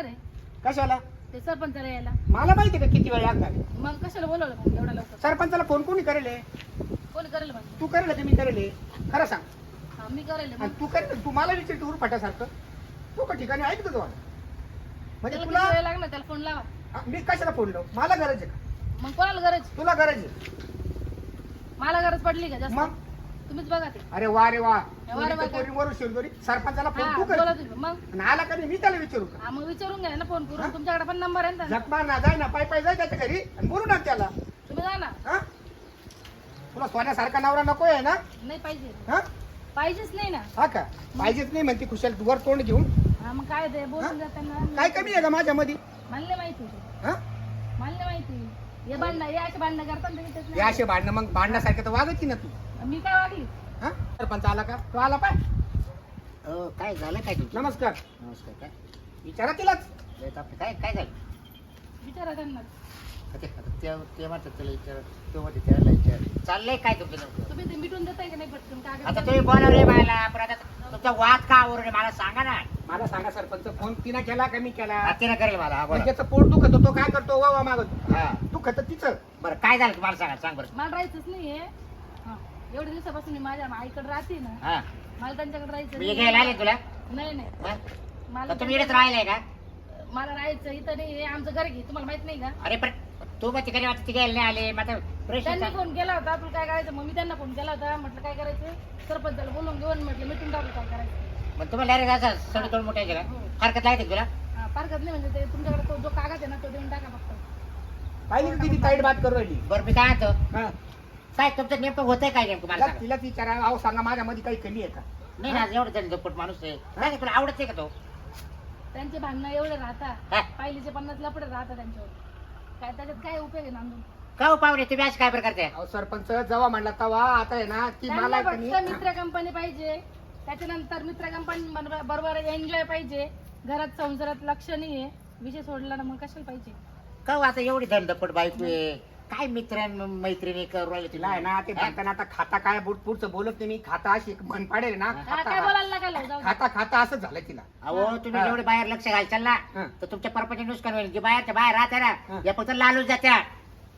लागणार आहे? कशाला? ते सरपंचाला यायला. मला माहिती का किती वेळ लागणार आहे? मग कशाला बोलवलं मग एवढा लवकर? सरपंचाला फोन कोणी करेल? हे? कोणी करेल मग? तू करेल मी करेल? हे? खरं सांग. हा, मी करेल आणि मग तू करेल तू मला विचार टूर फाट्यासारखं तू का ठिकाणी ऐकतो तो म्हणजे त्याला तुला किती वेळ लागणार? त्याला फोन लावा. मी कशाला फोन लावू? मला गरज आहे का? मग कोणाला गरज? तुला गरज आहे. मला गरज पडली का जास्त? मग? तुम्हीच बघा ते. अरे वा रे वा. वा रे वा काय? वरून शिरदोरी सरपंचाला फोन हा तू बोला कर तुम्ही. मग? आणि आला कधी मी त्याला विचारू का? हा मग विचारून घ्या ना फोन? करून. तुमच्याकडे पण नंबर आहे ना त्याचा. झकमार ना जाय ना पाय पाय जाय त्याच्या घरी आणि बोलू ना त्याला. तुम्ही जा ना. हा? तुला सोन्यासारखा नवरा नको आहे ना? नाही पाहिजे. हा? पाहिजेच नाही ना. हा का? पाहिजेच नाही म्हणते खुशाल वर तोंड घेऊन. हा मग काय ते? बोलून त्यांना काय कमी आहे का माझ्यामध्ये? मला नाही माहिती हा? मला नाही माहिती हे भांडणं हे असे भांडणं हे. असे मग भांडण्यासारखं तर वागत ना तू? मी काय वागली? हा? सरपंच आला का? तो आला पाय. हो काय झालं काय तुमचं? नमस्कार. नमस्कार काय? विचारा तिलाच. काय काय झालं? विचारा त्यांना. ते ते म्हणतात त्याला विचार. तो म्हणते त्याला विचार. चाललंय काय तुमचं नेमकं? तुम्ही ते मिटून देताय का नाही? पटकन आता कागद तुम्ही बोलावले मला पण आता तुमचा वाद का आवरून मला सांगा ना. मला सांगा सरपंच फोन तिनं केला का मी केला? हत्तीनं करेल मला हा. ज्याचं पोट दुखत तो काय करतो? वा वा मागत हा. दुखत तिचं. बरं काय झालं तुम्हाला सांगा सांग बरं. मला राहायचंच नाहीये. हा एवढ्या दिवसापासून मी माझ्या आईकडे राहते ना. हा. मला त्यांच्याकडे राहायचं मी नाही. घ्यायला आले तुला? नाही नाही. मला तर तुम्ही इकडेच राहिलाय का? मला राहायचं इथं नाही हे आमचं घर घे तुम्हाला माहीत नाही का? अरे पण तू मग तिकडे वाटत घ्यायला नाही आले. प्रश्न त्यांनी? फोन केला होता तुला काय करायचं? मग मी त्यांना फोन केला होता म्हटलं काय करायचं? सरपंचाला बोलून घेऊन म्हटलं मिटून टाकू काय करायचं? मग तुम्हाला डायरेक्ट असं सडे दोन मोठ्याचे का हो. हरकत लागते का तुला? हा, पारखत नाही म्हणजे ते तुमच्याकडे तो जो कागद आहे ना तो देऊन टाका फक्त. पाहिली का किती ताईट बात करू राहिली? बरं मी काय म्हणतो? हा. काय तुमचं नेमकं होतंय काय नेमकं मला तिला सांगा. तिलाच विचारा. अहो सांगा माझ्यामध्ये काही कमी आहे का? नाही ना एवढं तरी दुप्पट माणूस आहे. तुला आवडत नाही का तो? त्यांचे भांडणं एवढे हा. राहतात पाहिलीचे पन्नास लपडे राहतात त्यांच्यावर. काय त्याच्यात काय उपयोग आहे नांदून? का हो पाहुणे? तुम्ही अशी काय प्रकारचे? अहो सरपंच जेव्हा म्हणला तेव्हा आता आहे ना ती त्यांना मला फक्त मित्र कंपनी पाहिजे. त्याच्यानंतर मित्र कंपनी बरोबर एन्जॉय पाहिजे. घरात संसारात लक्ष नाहीये. विषय सोडला ना मग कशाला पाहिजे? का हो आता एवढी धंदपट बायको आहे? काय मित्र मैत्रिणी करू राहिले? तिला आहे ना ते म्हणताना आता खाता काय बुट पुढचं बोलत नाही मी. खाता अशी एक म्हण पाडेल ना. हा, काय खाता बोलायला नका लावू, जाऊ दे. खाता खाता असं झालं तिला. अहो तुम्ही हा. जेवढे बाहेर लक्ष घालचाल ना. हा. तर तुमच्या परपंच नुकसान होईल. जे बाहेरच्या बाहेर राहते हा. ना या फक्त लालूच जात्या.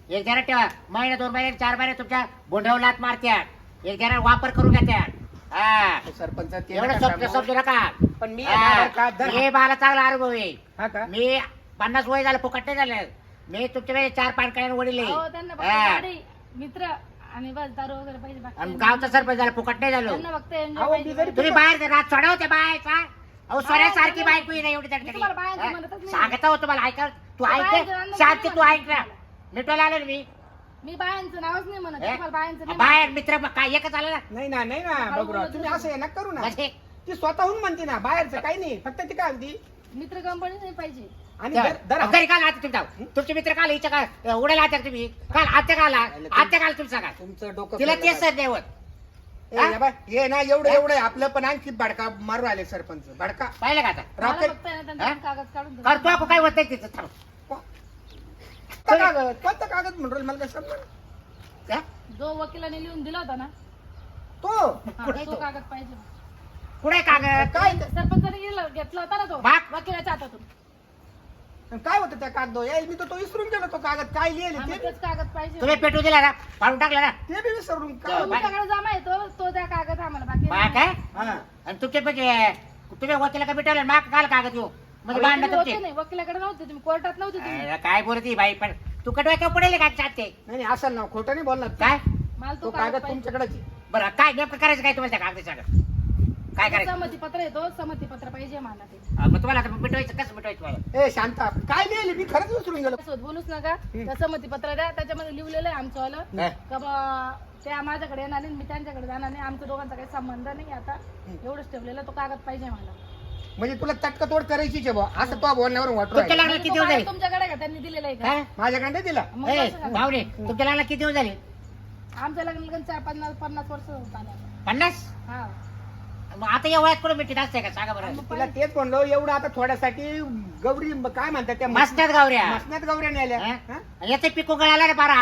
एक जरा ठेवा. महिना दोन महिने चार महिने तुमच्या बोंढ्यावर लात मारत्या. एक जरा वापर करू घ्या त्या हा. सरपंच ते एवढं नका समजू सांगू. समजू नका. पण मी का, हा. हे मला चांगला अनुभव आहे. हा का? मी पन्नास वय झालं फुकट नाही झालं. मी तुमच्या वेळेस चार पाच काय वडील आहे. अहो, त्यांना फक्त हा. गाडी मित्र आणि बस दारू वगैरे पाहिजे बाकी आणि काही गावचा. सरपंच झाला फुकट नाही झालो. त्यांना फक्त एन्जॉय अहो, पाहिजे. मी जरी तुम्ही बाहेर रात सोडवते बायचा अहो सोन्यासारखी बायको आहे ना एवढी मी तुम्हाला बायांचं म्हणतच नाही. सांगता हो तुम्हाला ऐका. तू ऐक म्हणणं शांती नाही तू ऐक ना. मिटवायला आलो ना मी. मी बायांचं नावच नाही म्हणत हे? तुम्हाला बायांचं नाही बाहेर मित्र मग काय एकच आलं ना? नाही ना नाही ना बोलत तुम्ही. असं ना करू ना. म्हणजे? ती स्वतःहून म्हणते ना बाहेरचं काही नाही फक्त ती काय म्हणती? म्हणत. मित्र कंपनी नाही पाहिजे. आणि दर- दर- घरी काल आता तुमचा तुमचे मित्र काल हिच्या काल उडायला आता तुम्ही. काल आत्या काल आत्या काल तुमचा काल. तुमचं डोकं तिला तेच सर होत ए, या बाय, हे ना एवढं एवढं आहे. आपलं पण आणखी भडका मारू आले सरपंच. भडका. पाहिलं का आता? मला रात्री फक्त आहे ना त्यांचा हा? कागद काढून. करतो आपण काय होत नाही तिथं? थांब. कोणता कागद? कोणता कागद म्हणून? मला काय समजलं हा? जो वकिलाने लिहून दिला होता ना. तो? हा, कुठे तो तो? कागद पाहिजे. कुठे कागद? काय सरपंचाने गेला- घेतला होता ना तो बाप. वकिलाच्या हातातून. काय होतं त्या कागद यायला मी तर तो विसरून गेलो तो कागद काय लिहिले मग ते तेच कागद पाहिजे. तुम्ही पेटू दिला ना पाडून टाकला ना ते बी विसरून. काय. तुमच्याकडे जमा येतो तो त्या कागद आम्हाला बाकी काय? हा. आणि तुमचे म्हणजे तुम्ही वकिला का भेटवले माग काल कागद येऊ. म्हणजे तुम्ही भांडणं होते. तुमचे नाही वकिलाकडे नव्हते तुम्ही कोर्टात नव्हते तुम्ही. अरे, काय बोलती बाई पण तू का पडेल काय चाहते नाही नाही असं ना खोटं नाही बोलणार. काय? मला तो तो कागद कागद पाहिजे. तुमच्याकडेच आहे. बरं काय नेमकं करायचं काय तुम्हाला त्या कागद सांगा काय करायचं? संमती पत्र येतो संमती पत्र पाहिजे मला ते. मग तुम्हाला आता मिटवायचं कसं मिटवायचं मला ए शांता काय लिहिले? मी खरंच विसरून गेलो. बोलूच नका. त्या संमती पत्र द्या त्याच्यामध्ये लिहिलेलं आहे आमचं आलं. हा. का बा त्या माझ्याकडे येणार नाही मी त्यांच्याकडे जाणार नाही आमच्या दोघांचा काही संबंध नाही आता. एवढंच ठेवलेलं तो कागद पाहिजे मला. म्हणजे तुला तटकतोड करायचीच आहे बुवा. असं तो बोलण्यावर वाटू तुमच्या राहिलं. लग्नाला किती दिवस झाले? तुमच्याकडे का? त्यांनी दिलेला आहे का? माझ्याकडे नाही दिला. मग ए, कसं झालं? भावने तुमच्या लग्नाला किती दिवस झाले? आमचं लग्न लग्न चार पन्नास पन्नास वर्ष होत आलं. आता. पन्नास? हा. मग आता या वयात कुठं असते का? सांगा बरं. तिला तेच म्हणलो एवढं आता थोड्यासाठी गौरी काय म्हणतात त्या मसण्यात गावऱ्या मसण्यात गौऱ्या नेल्या. हा? हा? येते पिकू गळाला रे बारा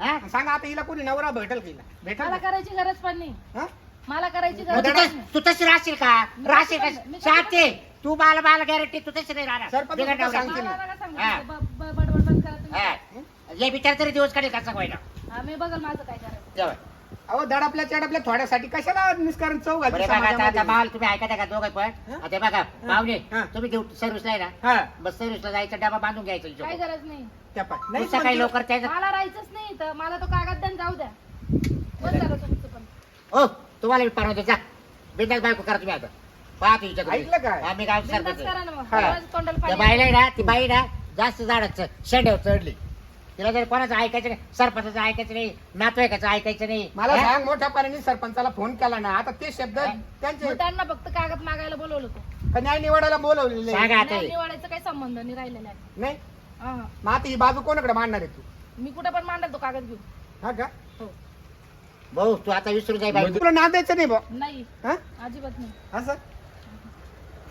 हा? सांगा आता हिला कोणी नवरा भेटेल का हिला भेटेल मला का? करायची गरज पण नाही. हा? मला करायची मग गरज तू नाही. तू तशी राहशील का मी राहशील कशी का? मी तू मला मला गॅरंटी तू तशी नाही राहणार सरपंच बिगर तुला नवऱ्याची. सांगते मला ना. नका सांगू. हा. ब- ब- बडबड बंद करा तुम्ही. हा. हे विचार तरी दिवस काढेल कसं व्हायला हा, मी बघल माझं काय करायचं अहो दडापल्या चढापल्या थोड्यासाठी कशाला निष्कारण चौ घालते बरे बघा आता आता समाजामध्ये? माल तुम्ही ऐकता का दोघं पण हा? आता बघा पाहुणे हा. तुम्ही सर्व्हिसला आहे ना हा बस सर्व्हिसला जायचा डबा बांधून घ्यायचा काय हिशोब. गरज नाही त्या पाय. तू नाही सकाळी म्हणते- लवकर त्याचं मला राहायचंच नाही तर मला तो कागद द्या आणि जाऊ द्या बस झालं तुमचं पण हो तुम्हाला मी परवा जा. बिंदास बायको करा तुम्ही आता. पाहतो हिच्या ऐकलं काय? बिनधास्त करा ना मग. हा. रोज तोंडाला त्या पाणी बाईला आहे ना ती बाई ना जास्त झाडाचं शेंड्यावर चढली. तिला जर कोणाचं ऐकायचं नाही सरपंचाचं ऐकायचं नाही नातेवाईकाचं ऐकायचं नाही मला हा? सांग मोठ्या पाण्याने सरपंचाला फोन केला ना आता ते शब्द हा? त्यांचे मग त्यांना फक्त कागद मागायला बोलवलं होतं. न्याय निवाडायला बोलवलेले सांगा आता नाही हे. निवडायचा काही संबंध नाही राहिलेला आहे. नाही? हा, हा. मग आता ही बाजू कोणाकडे मांडणार आहे तू? मी कुठे पण मांडल तो कागद घेऊन. हा का? भाऊ तू आता विसरून जाई बाई. तुला नांदायचं नाही बा नाही. हा? अजिबात नाही. असं?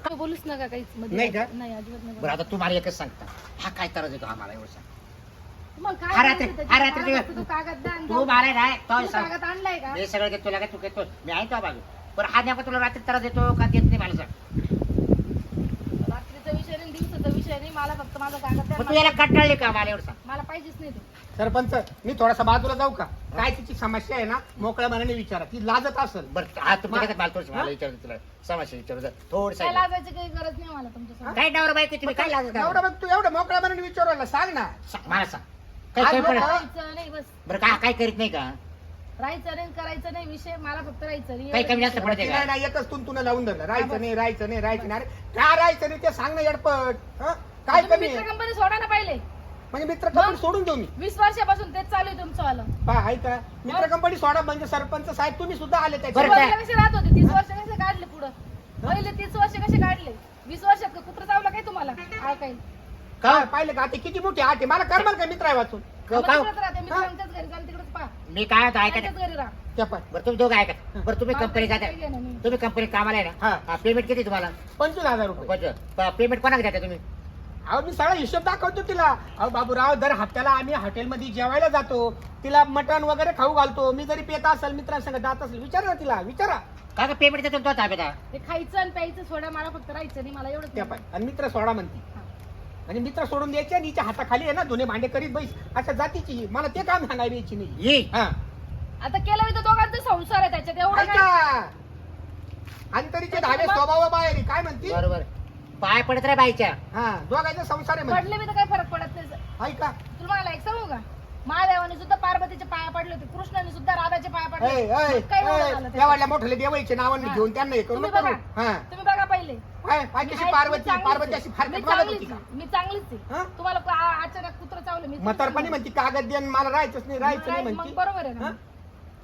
काय बोलूच नका काहीच. मध्ये. नाही का? नाही अजिबात नाही बरं बोलू. आता तुम्हाला एकच सांगता. हा काय त्रास देतो आम्हाला एवढं सांग. तुम्हाला काय हा रात्री- करायचं हा? रात्री तो कागद द्या आणि तू जाऊ. मला नाही तो तुम्ही सांग. कागद आणलाय का? मी सगळं घेतो तुला काय तू घेतो. मी आहे तो बाजू. पण हा नेमका तुला रात्री त्रास देतो का देत नाही मला सांग रात्रीचा विषय नाही दिवसाचा विषय नाही. मला फक्त माझा कागद द्या मग तू याला कंटाळली का? मला एवढं सांग. मला पाहिजेच नाही ते. सरपंच मी थोडासा बाजूला जाऊ का? काय तिची समस्या आहे ना मोकळ्या मनाने विचारा. ती लाजत असेल. बरं हा तुम्ही मा- काय मला थोडंसं मला? विचारतो तुला. समस्या काय लाजायची काही गरज नाही मला तुमच्या काय नवरा बायको तुम्ही? काय लागत एवढं बघ तू एवढं मोकळ्या मनाने विचारला सांग ना. मला सांग. काय राहायचं नाही बस. बरं काय काय करीत नाही का? राहायचं नाही करायचं नाही विषय मला फक्त राहायचं नाही. काही कमी जास्त. पडते नाही एकच तुन तुला लावून धरलं. राहायचं नाही राहायचं नाही राहायचं नाही. अरे काय राहायचं नाही ते सांग ना एडपट हं? काय कमी? कंपनी सोडा ना पहिले. म्हणजे मित्र कंपनी सोडून देऊ मी. वीस वर्षापासून तेच चालू आहे तुमचं वालं पहा आहे का? मित्र कंपनी सोडा म्हणजे सरपंच साहेब तुम्ही सुद्धा आले बरं काय? कसे राहत होते तीस वर्ष कसे काढले पुढं? पहिले तीस वर्ष कसे काढले? वीस वर्षात का कुत्र चावलं काय तुम्हाला? काय? काही काय पाहिलं का? आता किती मोठी आठ आहे? मला करमाल का मित्र आहे वाचून? क- का तिकडेच राहते मित्रांच्याच घरी जाऊन तिकडेच पहा. मी काय होतो ऐका त्यांच्याच घरी राहा. त्या पाय बरं तुम्ही दोघं ऐका. बरं तुम्ही मला कंपनी जाता. काही घेणं नाही. तुम्ही कंपनीत कामाला आहे हा. ना पेमेंट किती तुम्हाला? पंचवीस हजार रुपये. पेमेंट कोणाकडे देता तुम्ही? अहो मी सगळा हिशोब दाखवतो तिला. अहो बाबूराव दर हप्त्याला आम्ही हॉटेलमध्ये जेवायला जातो. तिला मटण वगैरे खाऊ घालतो. मी जरी पेत असेल मित्रांसंग जात असेल विचारा ना तिला विचारा. का का पेमेंट देतो तो ताब्यात? आहे? ते खायचं आणि प्यायचं सोडा मला फक्त राहायचं नाही मला एवढंच त्या पाय आणि मित्र सोडा म्हणते. आणि मित्र सोडून द्यायचे आणि हिच्या हाताखाली आहे ना धुणे भांडे करीत बैस. अशा जातीची ही. मला ते काम सांगायला यायची नाही. ये. हा. आता केलं मी तर दोघांचा संसार आहे त्याच्यात एवढं काय? ऐका अंतरीचे धागे स्वभाव बाहेर आहे. काय म्हणते? बरोबर. पाय पडत रे बाईच्या. हा दोघांचा संसार आहे म्हणते पडले मी तर काही फरक पडत नाही. ऐका तुला मला एक सांगू का? महादेवाने सुद्धा पार्वतीचे पाया पडले होते. कृष्णाने सुद्धा राधाचे पाया ऐ, पडले ऐ, मग काय ऐ, आलं त्या वाटल्या मोठ्याले देवाईचे नावाने हा. घेऊन त्यांना हे करू तुम्ही नको बघा. हा. तुम्ही बघा पहिले. काय काय कशी पार्वती मी चांगलीच पार्वती आहे. अशी मी फारकत वागत होती चांगलीच का? आहे. मी चांगलीच आहे. हा? तुम्हाला को- आ- अचानक कुत्र चावलं. मी म्हातारपणी म्हणते कागद दे आणि मला राहायचंच नाही राहायचं नाही मग म्हणते. बरोबर आहे हा? ना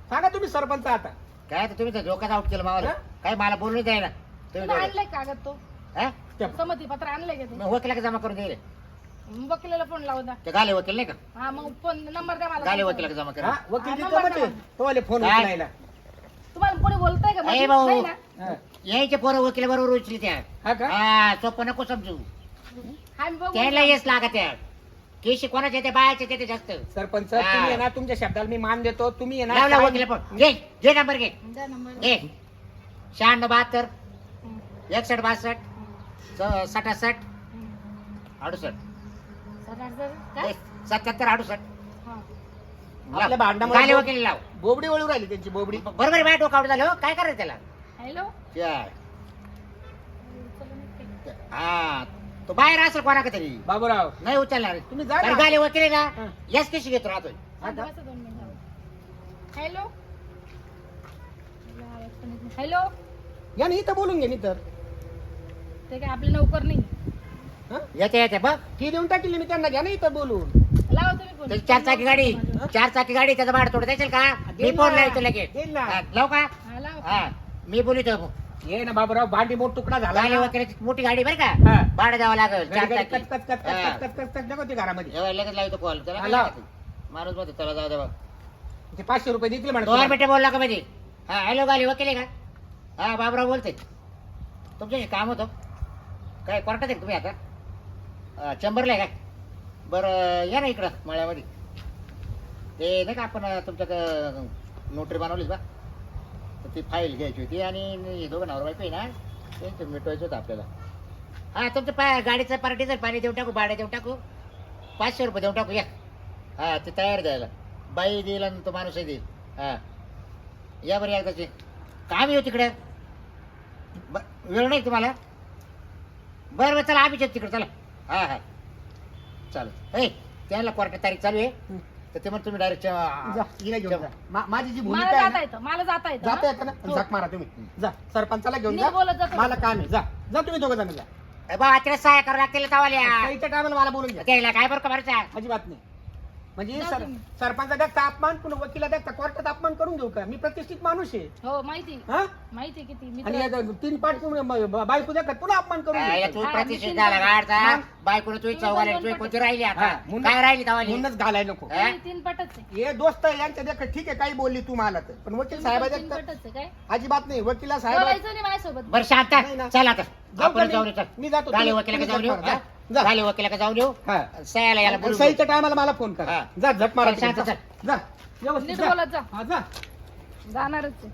सांगा तुम्ही सरपंच आता. काय तर तुम्ही तर डोक्यात आउट केलं मावाला. हा? काय मला बोलू द्याय ना तुम्ही तुम्ही दोघं. आणलंय कागद तो? हा? त्या- संमती पत्र आणलंय का ते? मग जमा करून दे मग वकिलाला फोन द्या. ते गाले वकील नाही का? हा मग फोन नंबर द्या गाले मला वकिलाला जमा हा, करा वकील हा, तिथं नंबर तो आले फोन काय? उचलायला. तुम्हाला कोणी बोलताय का? ए भाऊ. नाही ना? हा. यायचे पोरं वकील बरोबर उचली त्या. हा का? हा सोपं नको समजू. हा मी बघू त्याला येस लागत त्या केशी कोणाचे येते बायाचे येते जास्त. सरपंच हा. तुम्ही आहे ना तुमच्या शब्दाला मी मान देतो. तुम्ही आहे ना लावला काय- वकील पण. घे घे नंबर घे. द्या नंबर घे. शहाण्णव बहात्तर हं, एकसष्ट बासष्ट स- सटासष्ट. अडुसष्ट सर, सर, काय? ए, सत्याहत्तर अडुसष्ट हा. लाव. आपल्या भांडणामुळे गाले वकील लाव बोबडी वळू राहिली त्यांची बोबडी बरोबर आहे, माझ्या डोकं आउट झालं हो. काय करायचं त्याला हॅलो त्या- हा तो बाहेर असेल कोणाकडे तरी बाबूराव नाही उचलणार तुम्ही जा कारण ना. गाले वकील आहे हं. ना याच केशी घेतो राहतोय का? बसा दोन मिनिटं. हॅलो हॅलो या ना इथं बोलून घे नी तर ते काय आपले नौकर नाही. हा? येते येते बघ. ती देऊन टाकली मी त्यांना. घ्या ना इथं बोलून. लावा तुम्ही फोन. त्याची चार चाकी गाडी. चार चाकी गाडी त्याचा भाड थोडं द्यायचं का? मी फोन ना. लावतो लगेच. देईल ना. हा, लावू का? हा, लावा. हा मी बोलितो. ये ना बाबूराव भांडी मोठ तुकडा झाला ना. वकिलाची मोठी गाडी बरं हा. का भाडं द्यावं लागेल चार घडी चाकी. कच कच कच कच. कच कच कच नको ते घरामध्ये. एवढं लगेच लावतो कॉल हा, लाव. माणूस म्हणतो त्याला जाऊ दे बघ. ते पाचशे रुपये देतील दोन म्हणा मिनिटं बोलला का मध्ये हा हॅलो गाली वकील आहे का? हा बाबराव बोलते तुमच्याशी काम होतं. काय कोर्टात आहे का तुम्ही आता? अं, चेंबरला आहे काय? बरं या ना इकडं मळ्यामध्ये. ते नाही का आपण अं, तुमच्याकडं नोटरी बनवलीच बा? तर ती फाईल घ्यायची होती आणि हे दोघं नवरा बायको आहे ना त्यांचं मिटवायचं होतं आपल्याला. हां तुमचं पा गाडीचं पार्टी जर पाणी देऊन टाकू भाडं देऊन टाकू पाचशे रुपये देऊन टाकू या. हां ते तयार द्यायला. बाई देईल आणि तो माणूसही देईल. हां. या बरं एकदाचे. काम येऊ हो तिकडे. ब- वेळ नाही तुम्हाला? बरं बरं चला आम्हीच येतो तिकडे चला. हा हा. चालेल. ए त्याला कोर्टात तारीख चालू आहे. तर ते मग तुम्ही डायरेक्ट जा, हिला घेऊन जा. मा- माझी जी मला भूमिका आहे जाता ना, येतं मला जाता येतं जाता हा? येतं ना? हो. झक मारा तुम्ही. जा सरपंचाला घेऊन बोलत जा. जातो. मला काम आहे. जा. जा तुम्ही दोघं जण जा. बाबा तिला सहाय्य करावं लागतील काहीच्या टायमाला मला बोलून घ्या. त्याला काय बरं का बरं सांग अजिबात नाही. म्हणजे जा सर तुम्ही. सरपंचाचा अपमान पुन्हा वकिला कोर्टात अपमान करून घेऊ का? मी प्रतिष्ठित माणूस आहे. हो माहिती हा? माहिती किती. आणि या तीन पाठ बायको देखत पुन्हा अपमान करून तू हा, प्रतिष्ठित झाला? बायकोला चौघाला कोणती राहिली आता? हा, म्हणून- काय राहिली तावाली म्हणूनच घालाय नको. हा? मी तीन पटच आहे. हे दोस्त यांच्या देखत ठीक आहे काही बोलली तू मला तर. पण वकील साहेब तीन देखत पटच आहे काय? अजिबात नाही वकिला साहेब बोलायचं नाही माझ्यासोबत. बरं शांत. नाही ना. चल आता. जाऊ का आपण मी? चल जातो. वकिला तुम्ही जाऊन झक येऊ. मारा, हा? जा. झाले वकिला जाऊन येऊ हा सयाला याला बोलू सईच्या टायमाला मला फोन कर. जा झक मारा चल, जा. चल. जा व्यवस्थित नीट जा. बोलत जा. हा, जा जाणारच आहे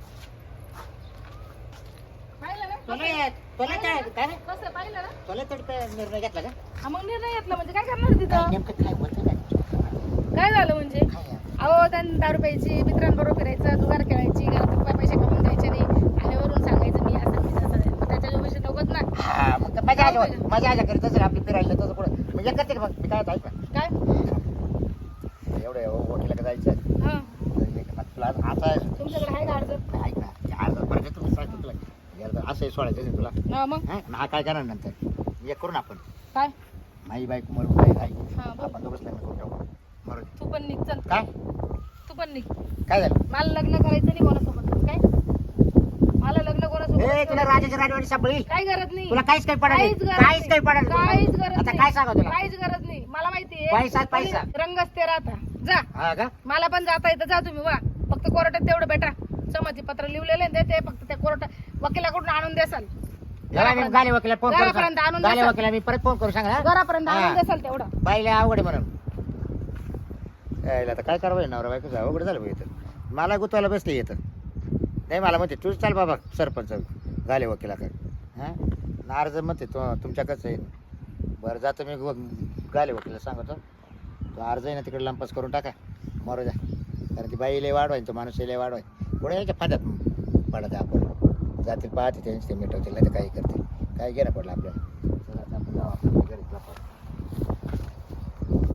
पाहिलं ना? तुला तुला काय काय रे? कसं पाहिलं ना तुला तरी काय निर्णय घेतला का हा, मग निर्णय घेतला म्हणजे काय करणार तिथं नेमकं काय होतं काय? काय झालं म्हणजे काय आहे? अहो त्यांनी दारू प्यायची मित्रांबरोबर फिरायचं जुगार खेळायची घरात रुपये पैसे कमवून द्यायचे नाही आल्यावरून सांगायचं मी असं मी तसं आहे. मग त्याच्या पैसे नकोच ना हा, मग मजा आली? मजा आल्या घरी तसं आपली फिरायला तसं पुढं एक करते का मग? मी काय ऐक काय? एवढं वकिला जायचं? हा. तुला आता तुमच्याकडे आहे का अर्ज ऐक ना अर्धा पर्यंत तुम्ही सांगतो तुला. एकदा असं सोडायचं आहे तुला. हा मग? हा ना हा काय करणार नंतर? एक करू ना आपण. काय? माई बाईक मरून काय हा बोल. आपण दोघंच लग्न करून टाकू तू पण निघ चल. काय? तू पण निघ. काय झालं? मला लग्न करायचं नाही कोणासोबत कोणासोबत तुला राजाची राजवाडी सांभाळी. काय गरज नाही. तुला काहीच काही पडत काहीच नाही गरज काहीच काही पडत काहीच नाही गरज आता नाही. काय सांगा तुला? काहीच गरज नाही. मला माहिती पैसा, पैसा. रंगच ते राहता. जा. हा का? मला पण जाता येतं. जा तुम्ही वा. फक्त कोर्टात तेवढं बेटा संमती पत्र लिहिलेलं आहे ते फक्त त्या कोर्टात वकिलाकडून आणून देसाल. मी गाले वकिला फोन घरापर्यंत करू आणून गाले देसाल. वकिला मी परत फोन करू सांगा घरापर्यंत आणून हा. देसाल तेवढं. बाईला अवघड आहे म्हणून. यायला आता काय करावं नवरा बायकोचं अवघड झालं बघ इथं. मला गुतवायला बसले येतं नाही मला म्हणते तूच चाल बाबा सरपंच. झाले वकिलाकडे हां? नार्ज म्हणते तो तुमच्याकडचं आहे. बरं जातो मी गाले वकिला सांगतो. तो अर्ज आहे ना तिकडे लंपास करून टाका. मरू द्या. कारण ती बाई लय वाढवाय तो माणूस लय वाढवाय पुढे यायच्या फायद्यात पडत आहे आपण. जातील पाहते त्यांची ते मिटवतील नाही तर काही करतील. काही घेणं पडलं आपल्याला.